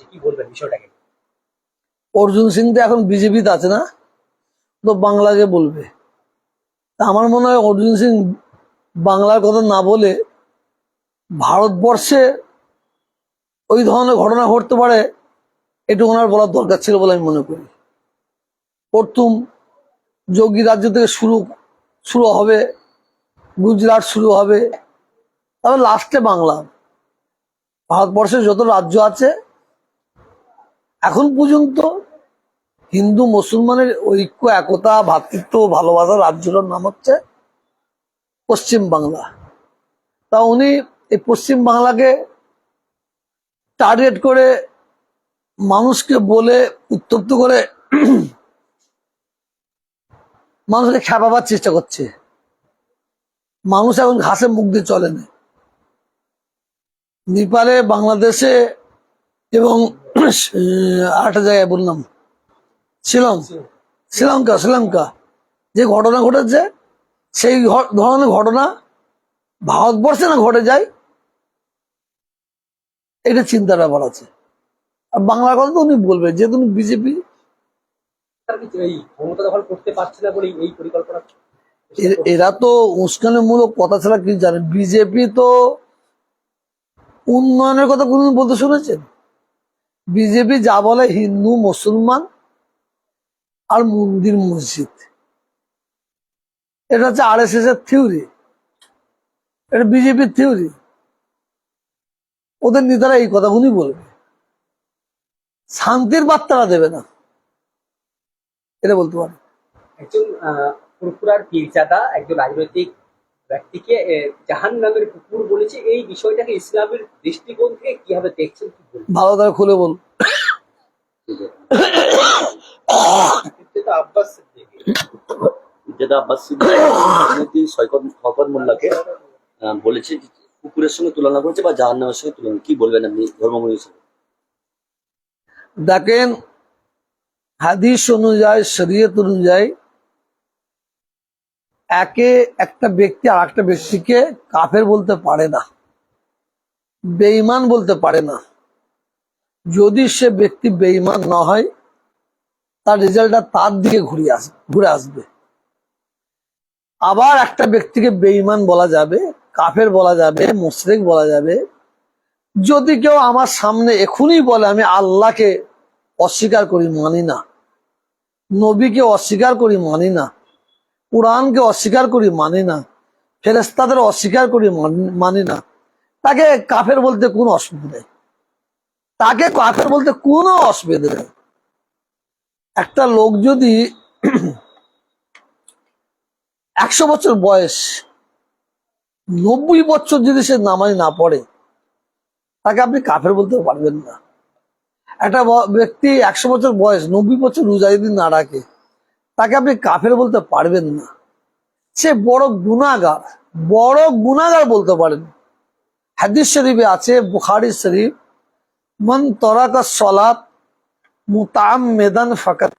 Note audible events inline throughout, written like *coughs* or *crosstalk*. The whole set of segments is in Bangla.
হচ্ছে, কি বিষয়টাকে? অর্জুন সিং তো এখন বিজেপিতে আছে না? তো বাংলাকে বলবে। আমার মনে হয় অর্জুন সিং বাংলার কথা না বলে ভারতবর্ষে ওই ধরনের ঘটনা ঘটতে পারে এটু ওনার বলার দরকার ছিল বলে আমি মনে করি। প্রথম যোগী রাজ্য থেকে শুরু শুরু হবে, গুজরাট শুরু হবে তবে লাস্টে বাংলা। ভারতবর্ষে যত রাজ্য আছে এখন পর্যন্ত হিন্দু মুসলমানের ঐক্য, একতা ভ্রাতৃত্ব ভালোবাসা রাজ্যটার নাম হচ্ছে পশ্চিম বাংলা। তা উনি এই পশ্চিম বাংলাকে টার্গেট করে মানুষকে বলে উত্তপ্ত করে মানুষকে খেপাবার চেষ্টা করছে। মানুষ এখন ঘাসে মুখ দিয়ে চলে না। নেপালে, বাংলাদেশে এবং আরেকটা জায়গায় বললাম। শিলং। শ্রীলঙ্কা শ্রীলঙ্কা যে ঘটনা ঘটেছে সেই ধরনের ঘটনা ভারতবর্ষে না ঘটে যায় এটা চিন্তার ব্যাপার আছে। আর বাংলার কথা তো উনি বলবে যেহেতু উনি বিজেপি এরা তো উস্কানিমূলক কথা ছাড়া কি জানে। বিজেপি তো উন্নয়নের কথা কোনদিন বলতে শুনেছেন? বিজেপি যা বলে হিন্দু, মুসলমান আর মন্দির মসজিদ। এটা হচ্ছে আর এস এস এর থিওরি এটা বিজেপির থিওরি ওদের নেতারা এই কথাগুলি বলবে। শান্তির বার্তারা দেবে না। এটা বলতে পারে। একজন একজন রাজনৈতিক ব্যক্তিকে জাহান নামের কুকুর বলেছে এই বিষয়টাকে ইসলামের দৃষ্টিকোণ থেকে কীভাবে দেখছেন ভালো করে খুলে বল আব্বাস যেটা আব্বাস সৈকত শওকত মোল্লাকে বলেছে যে কুকুরের সঙ্গে তুলনা করেছে বা জাহান্নামের সঙ্গে তুলনা কি বলবেন আপনি ধর্মগুরু হিসেবে? দেখেন হাদিস অনুযায়ী শরীয়ত অনুযায়ী একে একটা ব্যক্তি আর একটা ব্যক্তিকে কাফের বলতে পারে না, বেঈমান বলতে পারে না। যদি সে ব্যক্তি বেঈমান না হয়, তার রেজাল্টটা তার দিকে ঘুরে আসবে ঘুরে আসবে। আবার একটা ব্যক্তিকে বেঈমান বলা যাবে, কাফের বলা যাবে, মুশরিক বলা যাবে। যদি কেউ আমার সামনে এখনই বলে, আমি আল্লাহকে অস্বীকার করি, মানি না, নবীকে অস্বীকার করি, মানি না কোরআনকে অস্বীকার করি মানি না। ফেরেস্তাদের অস্বীকার করি মানি- না। তাকে কাফের বলতে কোনো অসুবিধা নেই। তাকে কাফের বলতে কোনো অসুবিধা নেই। একটা লোক যদি একশো বছর বয়স, নব্বই বছর যদি সে নামাজ না পড়ে, তাকে আপনি কাফের বলতে পারবেন না। একটা ব্যক্তি একশো বছর বয়স, নব্বই বছর রোজা যদি না রাখে তাকে আপনি কাফের বলতে পারবেন না। সে বড় গুণাগার বড় গুণাগার বলতে পারেন। হাদিস শরীফে আছে, বুখারি শরীফ, মন তরাকা সলাপ মুতাম মেদান ফাকাত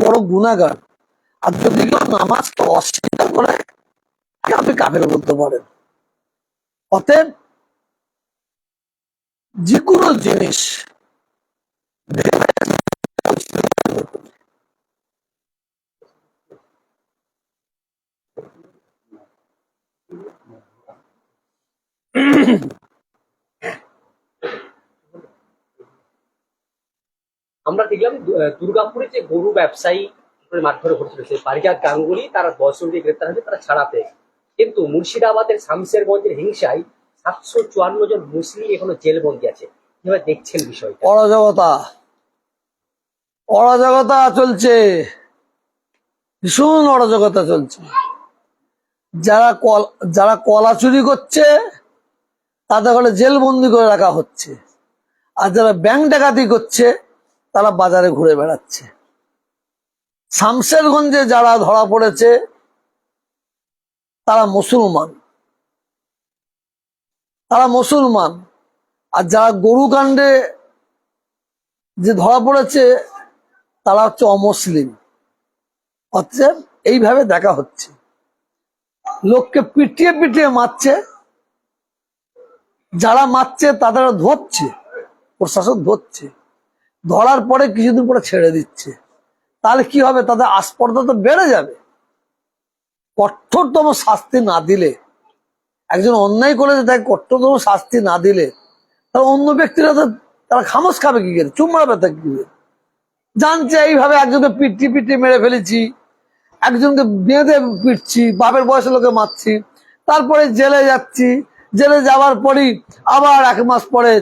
বড় আর যদি কেউ নামাজকে অস্বীকার করে আপনি কাফের বলতে পারেন। অতএব যে কোনো জিনিস আমরা দেখলাম দুর্গাপুরে যে গরু ব্যবসায়ী মারধরে ঘটেছিল সেই পারিজাত গাঙ্গুলি তারা দশ জনকে গ্রেপ্তার হয়েছে, তারা ছাড়া। কিন্তু মুর্শিদাবাদের শামশেরগঞ্জের হিংসায় সাতশো চুয়ান্ন জন মুসলিম এখনও জেলবন্দি আছে। দেখছেন বিষয়টা। অরাজকতা। অরাজকতা চলছে। ভীষণ অরাজকতা চলছে। যারা কল, যারা কলা চুরি করছে, তাদের ঘরে জেলবন্দি করে রাখা হচ্ছে। আর যারা ব্যাংক ডাকাতি করছে, তারা বাজারে ঘুরে বেড়াচ্ছে। শামশেরগঞ্জে যারা ধরা পড়েছে তারা মুসলমান। তারা মুসলমান। আর যারা গরু কাণ্ডে যে ধরা পড়েছে, তারা হচ্ছে অমুসলিম। অতএব এইভাবে দেখা হচ্ছে। লোককে পিটিয়ে পিটিয়ে মারছে। যারা মারছে তাদের ধরছে। প্রশাসন ধরছে। ধরার পরে কিছুদিন পরে ছেড়ে দিচ্ছে। তাহলে কি হবে? তাদের আস্পর্ধা তো বেড়ে যাবে। কঠোরতম শাস্তি না দিলে, একজন অন্যায় করেছে তাকে কঠোরতম শাস্তি না দিলে, তাহলে অন্য ব্যক্তিরা তো তারা খামোশ খাবে কি করে? চুপ মারাবে তা কি? জানছে এইভাবে একজনকে পিটি পিটি মেরে ফেলেছি, একজনকে বেঁধে পিটছি, বাপের বয়সের লোকে মারছি, তারপরে জেলে যাচ্ছি, জেলে যাওয়ার পরই আবার এক মাস পরে,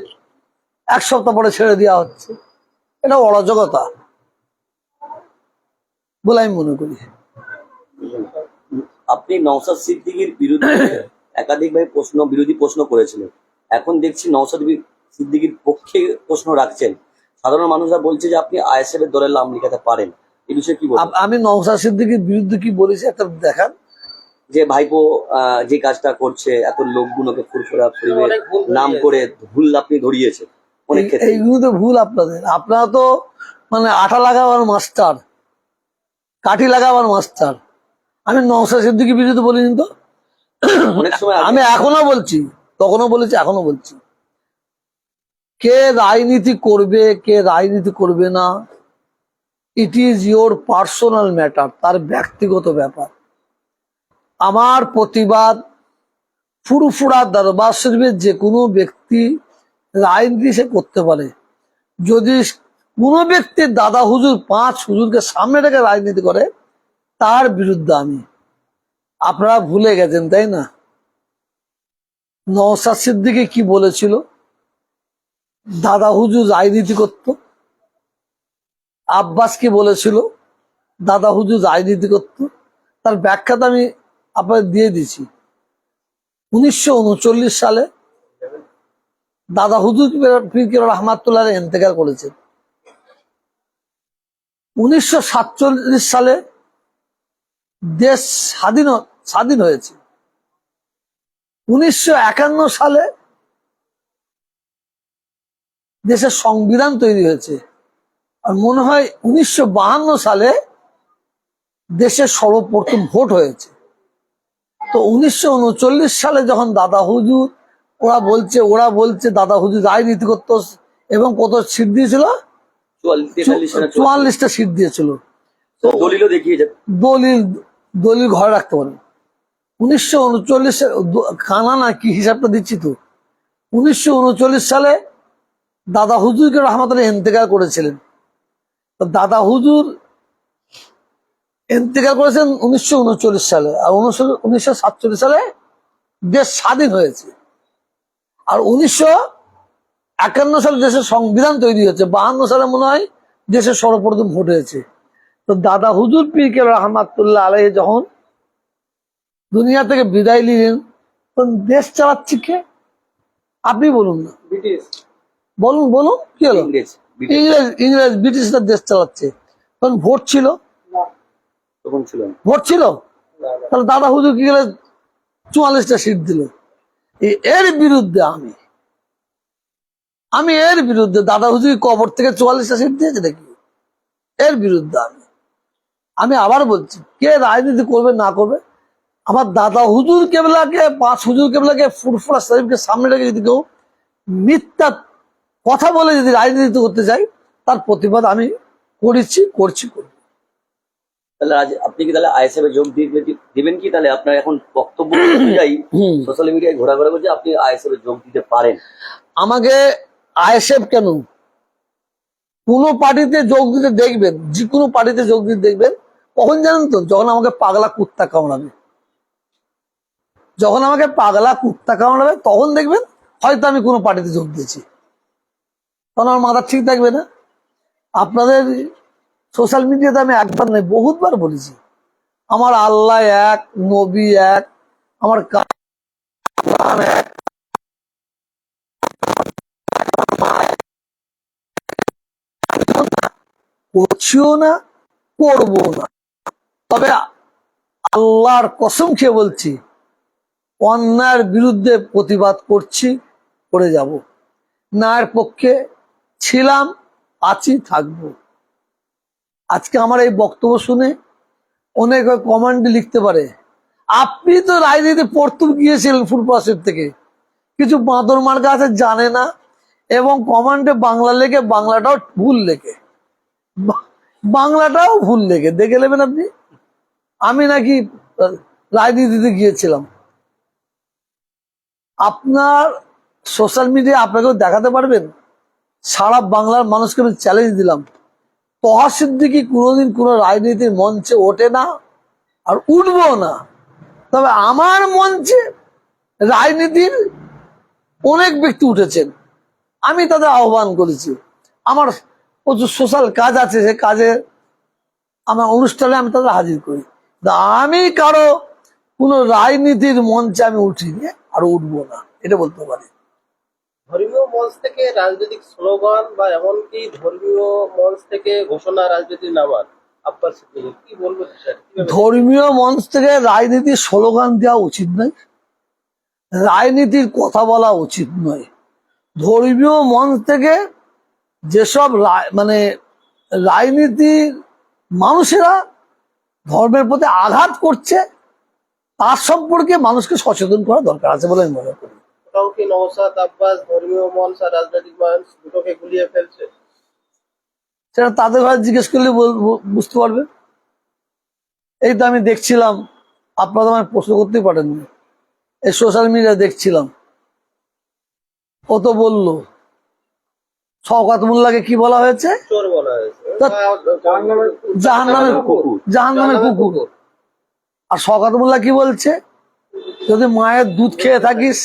এক সপ্তাহ পরে ছেড়ে দেওয়া হচ্ছে। এটা অরাজকতা। বলে আমি মনে করি। আপনি নওসাদ সিদ্দিকীর বিরুদ্ধে *coughs* একাধিকভাবে প্রশ্ন বিরোধী প্রশ্ন করেছিলেন। এখন দেখছি নওসাদ সিদ্দিকীর পক্ষে প্রশ্ন রাখছেন। সাধারণ মানুষরা বলছে যে আপনি আইএসএফ এর দলের নাম লিখাতে পারেন। এই বিষয়ে কি বলবেন? আমি নওসাদ সিদ্দিকির বিরুদ্ধে কি বলেছি একটা দেখান। যে ভাইপো আহ, যে কাজটা করছে এত লোকগুলোকে ফুরফুরা ভুল নাম করে ভুল আপনি ধরিয়েছেন। অনেক এইগুলো তো ভুল আপনাদের। আপনারা তো মানে আঠা লাগাবার মাস্টার কাঠি লাগাবার মাস্টার। আমি নওসাদ সিদ্দিকির বিরুদ্ধে বলিনি তো। আমি এখনও বলছি তখনও বলেছি এখনও বলছি। কে রাজনীতি করবে কে রাজনীতি করবে না it is your personal matter তার ব্যক্তিগত ব্যাপার। আমার প্রতিবাদ ফুরফুরা দরবার শরীফের যে কোনো ব্যক্তি রাজনীতি সে করতে পারে। যদি কোনো ব্যক্তির দাদা হুজুর পাঁচ হুজুরকে সামনে রেখে রাজনীতি করে তার বিরুদ্ধে আমি। আপনারা ভুলে গেছেন, তাই না? নওসাদ সিদ্দিকে কি বলেছিল? দাদা হুজুর রাজনীতি করত। আব্বাস কি বলেছিল? দাদা হুজুর রাজনীতি করত। তার ব্যাখ্যাটা আমি আপনাদের দিয়ে দিছি উনিশশো উনচল্লিশ সালে দাদা হুজুর ফিরকির রহমাতুল্লাহ ইন্তেকাল করেছেন। উনিশশো সাতচল্লিশ সালে দেশ স্বাধীন স্বাধীন হয়েছে। উনিশশো একান্ন সালে দেশের সংবিধান তৈরি হয়েছে। আর মনে হয় উনিশশো সালে দেশের সর্বপ্রথম ভোট হয়েছে। তো উনিশশো উনচল্লিশ সালে যখন দাদা হুজুর ওরা বলছে ওরা বলছে দাদা হুজুর রাজনীতি করতো এবং কত সিট দিয়েছিল? চুয়াল্লিশ চুয়াল্লিশ। চুয়াল্লিশটা সিট দিয়েছিল। দলিল দলিল ঘরে রাখতে পারেন উনিশশো উনচল্লিশ কানা না কি হিসাবটা দিচ্ছি তো? উনিশশো উনচল্লিশ সালে দাদা হুজুরকে রহমতুল্লাহ ইন্তেকাল করেছিলেন। দাদা হুজুর ইন্তেকাল করেছেন উনিশশো উনচল্লিশ সালে, আর উনিশশো সাতচল্লিশ সালে দেশ স্বাধীন হয়েছে। আর উনিশশো একান্ন সালে দেশের সংবিধান তৈরি হয়েছে, বাহান্ন সালে মনে হয় দেশের সর্বপ্রথম ভোট হয়েছে। তো দাদা হুজুর পীর রহমাতুল্লাহ আলহ যখন দুনিয়া থেকে বিদায় নিলেন তখন দেশ চালাচ্ছে কে? আপনি বলুন না। বলুন বলুন কি হলো? ইংরেজ ইংরেজ ব্রিটিশরা দেশ চালাচ্ছে। তখন ভোট ছিল। ভোট ছিল। তাহলে দাদা হুজুর কি গেলে চুয়াল্লিশটা সিট দিল। এর বিরুদ্ধে আমি আমি এর বিরুদ্ধে দাদা হুজুর কবর থেকে চুয়াল্লিশটা সিট দিয়েছে নাকি? এর বিরুদ্ধে আমি। আমি আবার বলছি কে রাজনীতি করবে না করবে? আমার দাদা হুজুর কেবলাকে পাঁচ হুজুর কেবলাকে ফুরফুরা শরীফকে সামনে রেখে যদি কেউ মিথ্যা কথা বলে যদি রাজনীতি করতে চাই তার প্রতিবাদ আমি করেছি করছি করছি তাহলে আজ আপনি কি তাহলে আইএসএফ এ যোগ দিবে- দিবেন কি? তাহলে আপনার এখন বক্তব্য *coughs* অনুযায়ী সোশ্যাল মিডিয়ায় ঘোরাঘোরা করছে আপনি আইএসএফ এ যোগ দিতে পারেন। আমাকে আইএসএফ কেন? কোনো পার্টিতে যোগ দিতে দেখবেন যে কোনো পার্টিতে যোগ দিতে দেখবেন কখন জানেন তো? যখন আমাকে পাগলা কুত্তা কামড়াবে। যখন আমাকে পাগলা কুত্তা কামড়াবে, তখন দেখবেন হয়তো আমি কোনো পার্টিতে যোগ দিয়েছি। তখন আমার মাথা ঠিক থাকবে না। আপনাদের সোশ্যাল মিডিয়াতে আমি একবার নয়, বহুতবার বলেছি। আমার আল্লাহ এক, নবী এক, আমার কান এক। করছিও না করব না। তবে আল্লাহর কসম খেয়ে বলছি, অন্যায়ের বিরুদ্ধে প্রতিবাদ করছি, করে যাব। নায়ের পক্ষে ছিলাম, আছি, থাকব। আজকে আমার এই বক্তব্য শুনে অনেক কমান্ড লিখতে পারে। আপনি তো রাজনীতি পড়তুম গিয়েছিলেন ফুটপাসের থেকে। কিছু বাঁদর মার্কা আছে, জানে না, এবং কমান্ডে বাংলা লেখে, বাংলাটাও ভুল লেখে। বাংলাটাও ভুল লেখে। দেখে নেবেন আপনি। আমি নাকি রাজনীতিতে গিয়েছিলাম। আপনার সোশ্যাল মিডিয়া আপনাকেও দেখাতে পারবেন? সারা বাংলার মানুষকে আমি চ্যালেঞ্জ দিলাম। তহা সিদ্দিকি কোনোদিন কোনো রাজনীতির মঞ্চে ওঠে না আর উঠবো না? তবে আমার মঞ্চে রাজনীতির অনেক ব্যক্তি উঠেছেন। আমি তাদের আহ্বান করেছি। আমার প্রচুর সোশ্যাল কাজ আছে, সে কাজে আমার অনুষ্ঠানে আমি তাদের হাজির করি। আমি কারও কোনো রাজনীতির মঞ্চে আমি উঠিনি আর উঠবো না এটা বলতে পারি। ধর্মীয় মঞ্চ থেকে রাজনৈতিক স্লোগান বা এমনকি ধর্মীয় মঞ্চ থেকে ঘোষণা রাজনীতির নামার আব্বাস কি বলব ধর্মীয় মঞ্চ থেকে রাজনীতির স্লোগান দেওয়া উচিত নয় রাজনীতির কথা বলা উচিত নয়। ধর্মীয় মঞ্চ থেকে যেসব মানে রাজনীতির মানুষেরা ধর্মের প্রতি আঘাত করছে তার সম্পর্কে মানুষকে সচেতন করা দরকার আছে বলে আমি মনে করি। কি নওসাদ আব্বাস ধর্মীয় মঞ্চ আর রাজনৈতিক মঞ্চ দুটোকে গুলিয়ে ফেলছে। সেটা তাদের ভাই জিজ্ঞেস করলে বুঝতে পারবে। এই তো আমি দেখছিলাম আপনারা আমায় প্রশ্ন করতেই পারেননি। এই সোশ্যাল মিডিয়া দেখছিলাম। ও তো বলল শওকাত মোল্লাকে কি বলা হয়েছে? চোর বলা হয়েছে। জাহান নামের কুকুর। জাহান নামের কুকুর। আর মোল্লা কি বলছে? যদি মায়ের দুধ খেয়ে থাকিস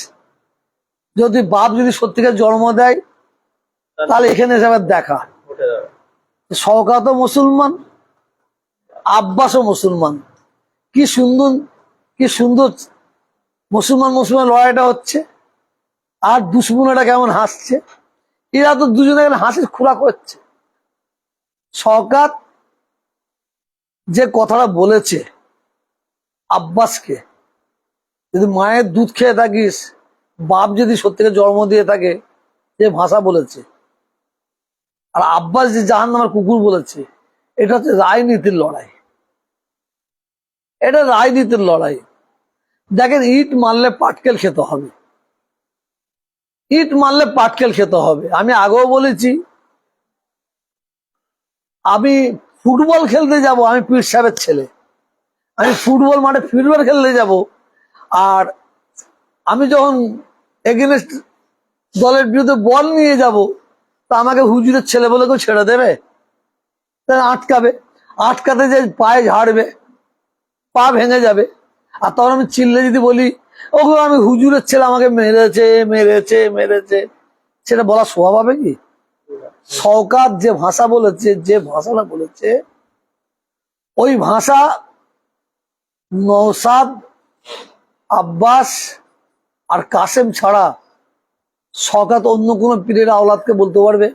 যদি বাপ যদি সত্যিকার জন্ম দেয় তাহলে এখানে এসে দেখা। শওকাতও মুসলমান আব্বাসও মুসলমান। কি সুন্দর কি সুন্দর মুসলমান মুসলমান লড়াইটা হচ্ছে। আর দুশ্মনেরা কেমন হাসছে। এরা তো দুজনে এখানে হাসির খোরাক হচ্ছে শওকাত যে কথাটা বলেছে আব্বাসকে, যদি মায়ের দুধ খেয়ে থাকিস, বাপ যদি সত্যিকার জন্ম দিয়ে থাকে যে ভাষা বলেছে। আর আব্বাস যে জাহান নামের কুকুর বলেছে, এটা হচ্ছে রাজনীতির লড়াই। এটা রাজনীতির লড়াই। দেখেন, ইট মারলে পাটকেল খেতে হবে। ইট মারলে পাটকেল খেতে হবে। আমি আগেও বলেছি আমি ফুটবল খেলতে যাব, আমি পীর সাহেবের ছেলে। আমি ফুটবল মাঠে ফুটবল খেলতে যাব। আর আমি যখন এগেনস্ট দলের বিরুদ্ধে বল নিয়ে যাব, তা আমাকে হুজুরের ছেলে বলে কেউ ছেড়ে দেবে? আটকাবে। আটকাতে যে পায়ে ঝাড়বে, পা ভেঙে যাবে। আর তখন আমি চিল্লে যদি বলি, ওগো, আমি হুজুরের ছেলে, আমাকে মেরেছে মেরেছে মেরেছে। সেটা বলা স্বভাব হবে কি? সৌকাত যে ভাষা বলেছে, যে ভাষাটা বলেছে, ওই ভাষা নৌসাদ আব্বাস আর কাসেম ছাড়া শকাত অন্য কোনো পীরের আওলাদকে বলতে পারবে?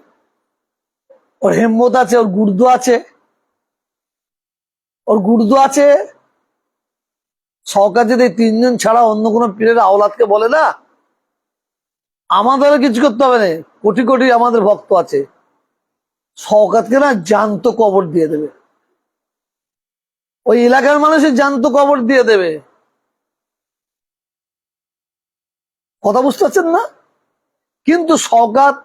ওর হেম্মত আছে, ওর গুর্দু আছে। ওর গুর্দু আছে। শওকাত যদি তিনজন ছাড়া অন্য কোনো পীরের আওলাদকে বলে না, আমাদেরও কিছু করতে হবে না। কোটি কোটি আমাদের ভক্ত আছে। শওকাতকে না জ্যান্ত কবর দিয়ে দেবে। ওই এলাকার মানুষের জ্যান্ত কবর দিয়ে দেবে। কথা বুঝতে পারছেন না? কিন্তু সৌগাত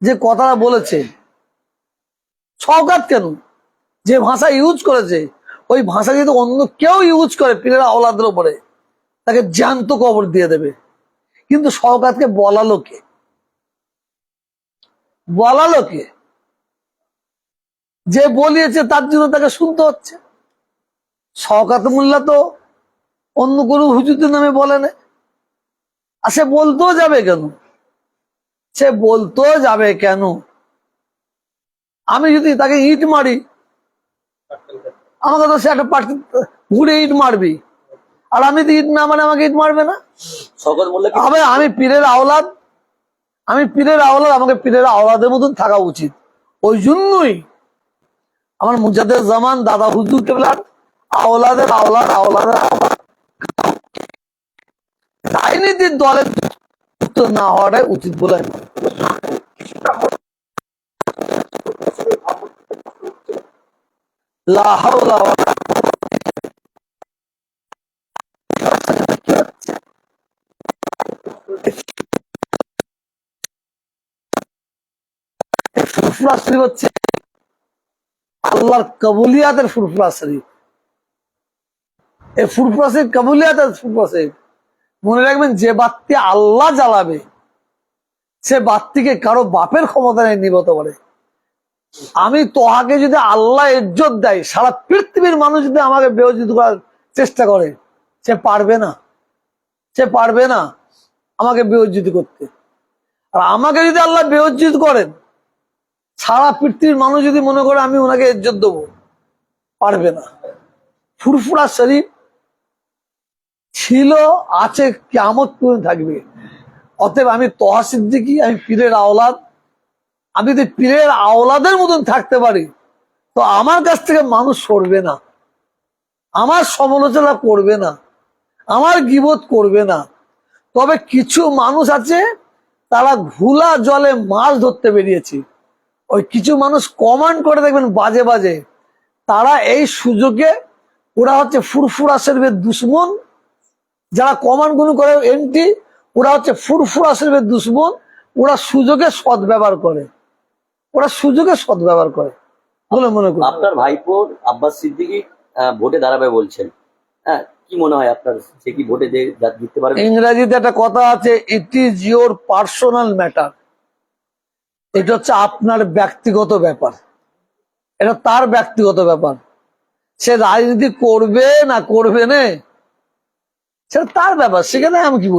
যে কথাটা বলেছে সৌগাত কেন? যে ভাষা ইউজ করেছে, ওই ভাষা যদি অন্য কেউ ইউজ করে পীরের আওলাদের উপরে, তাকে জ্যান্ত কবর দিয়ে দেবে। কিন্তু সৌগাতকে বলালো কে? বলালো কে? যে বলিয়েছে তার জন্য তাকে শুনতে হচ্ছে। শওকাত মোল্লা তো অন্য কোনো হুজুরদের নামে বলে না। আর সে বলতেও যাবে কেন? সে বলতেও যাবে কেন? আমি যদি তাকে ইট মারি আমাকে তো সে একটা পার্টি ঘুরে ইট মারবি আর আমি তো ইট না মানে আমাকে ইট মারবে না। আবে আমি পীরের আওলাদ। আমি পীরের আওলাদ আমাকে পীরের আওলাদের মতন থাকা উচিত। ওই জন্যই আমার মুজাদের জামান, দাদা হুজুর কেবলার, আওলাদের আওলার আওলাদের আওলাদ। রাজনীতির দলে না হওয়াটাই উচিত বলে হচ্ছে আল্লাহর কবুলিয়াতের ফুরফুরা শরীফ। এই ফুরফুরা শরীফ, কবুলিয়াতের ফুরফুরা শরীফ। মনে রাখবেন, যে বাত্তি আল্লাহ জ্বালাবে, সে বাত্তিকে কারও বাপের ক্ষমতা নেই নিবত করে। আমি তোহাকে যদি আল্লাহ ইজ্জত দেয়, সারা পৃথিবীর মানুষ যদি আমাকে বেয়োজিত করার চেষ্টা করে, সে পারবে না। সে পারবে না আমাকে বেয়োজিত করতে। আর আমাকে যদি আল্লাহ বেয়োজিত করেন সারা পৃথিবীর মানুষ যদি মনে করে আমি ওনাকে ইজ্জত দেবো, পারবে না। ফুরফুরা শরীফ ছিল, আছে কেমত পর্যন্ত থাকবে। অতএব আমি তহা আমি পীরের আওলাদ। আমি যদি পীরের আওলাদের মতন থাকতে পারি, তো আমার কাছ থেকে মানুষ সরবে না। আমার সমালোচনা করবে না। আমার গিবোধ করবে না। তবে কিছু মানুষ আছে, তারা ঘুলা জলে মাছ ধরতে বেরিয়েছে। ওই কিছু মানুষ কমান্ড করে দেখবেন বাজে বাজে। তারা এই সুযোগে ওরা হচ্ছে ফুরফুরা শরীফের দুশ্মন। যারা কমান্ডগুলো করে এমটি ওরা হচ্ছে ফুরফুরা শরীফের দুশ্মন। ওরা সুযোগে সৎ ব্যবহার করে। ওরা সুযোগে সৎ ব্যবহার করে। বলে মনে করি আপনার ভাইপোর আব্বাস সিদ্দিকি ভোটে দাঁড়াবে বলছেন। হ্যাঁ কি মনে হয় আপনার? সে কি ভোটে জিততে পারবে? ইংরেজিতে একটা কথা আছে it is your personal matter এটা হচ্ছে আপনার ব্যক্তিগত ব্যাপার। এটা তার ব্যক্তিগত ব্যাপার। সে রাজনীতি করবে না করবে না, সেটা তার ব্যাপার। সেখানে আমি কি বলব?